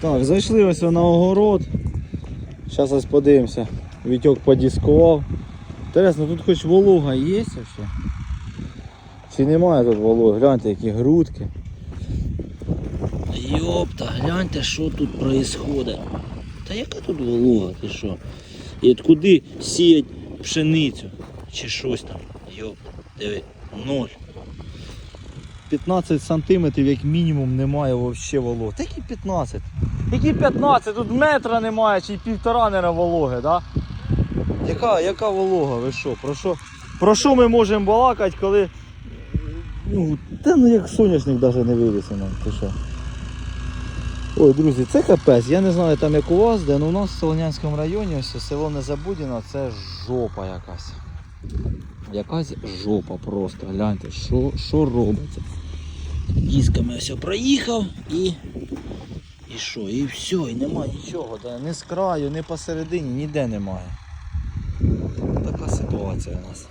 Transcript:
Так, зайшли ось на огород. Зараз ось подивимося. Вітьок подіскував. Інтересно, тут хоч волога є ще? Чи немає тут вологи? Гляньте, які грудки. Йопта, гляньте, що тут відбувається. Та яка тут волога, ти що? І от куди сіять пшеницю чи щось там. Йопта, диви, ноль. 15 сантиметрів як мінімум немає взагалі вологи. Та які 15? Які 15? Тут метра немає чи півтора не вологи, да? Яка, яка волога? Ви що? Про що? Про що ми можемо балакати, коли. Ну, та ну як соняшник навіть не вивісив нам, ти що? Ой, друзі, це капець. Я не знаю там як у вас, де, але у нас в Солонянському районі ось село Незабудіно, це жопа якась. Якась жопа просто. Гляньте, що робиться. Дісками ось проїхав і. І що? І все, і нема нічого. Ні з краю, ні посередині, ніде немає. Така ситуація у нас.